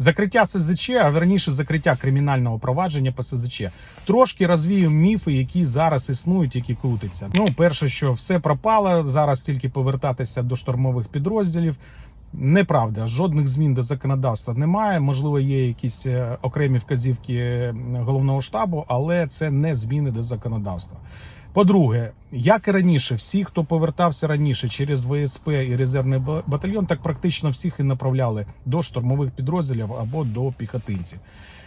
Закриття СЗЧ, а верніше закриття кримінального провадження по СЗЧ. Трошки розвію міфи, які зараз існують, які крутяться. Ну, перше, що все пропало, зараз тільки повертатися до штурмових підрозділів. Неправда, жодних змін до законодавства немає. Можливо, є якісь е, окремі вказівки головного штабу, але це не зміни до законодавства. По-друге, як і раніше, всі, хто повертався раніше через ВСП і резервний батальйон, так практично всіх і направляли до штурмових підрозділів або до піхотинців.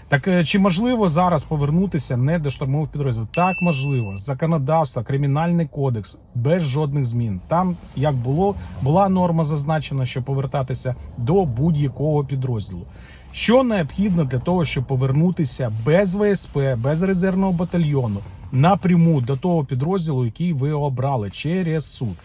Так е, чи можливо зараз повернутися не до штурмових підрозділів? Так, можливо. Законодавство, кримінальний кодекс без жодних змін. Там як було, була норма зазначена, що повертатися до будь-якого підрозділу. Що необхідно для того, щоб повернутися без ВСП, без резервного батальйону напряму до того підрозділу, який ви обрали через суд?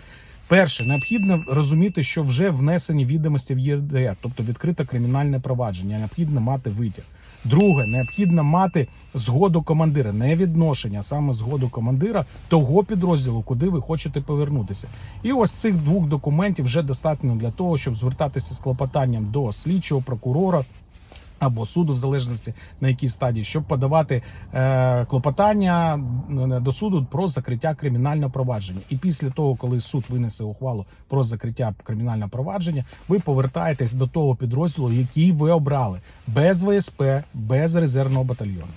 Перше, необхідно розуміти, що вже внесені відомості в ЄРДР, тобто відкрите кримінальне провадження. Необхідно мати витяг. Друге, необхідно мати згоду командира, не відношення, а саме згоду командира того підрозділу, куди ви хочете повернутися. І ось цих двох документів вже достатньо для того, щоб звертатися з клопотанням до слідчого прокурора. Або суду, в залежності на якій стадії, щоб подавати е, клопотання е, до суду про закриття кримінального провадження. І після того, коли суд винесе ухвалу про закриття кримінального провадження, ви повертаєтесь до того підрозділу, який ви обрали, без ВСП, без резервного батальйону.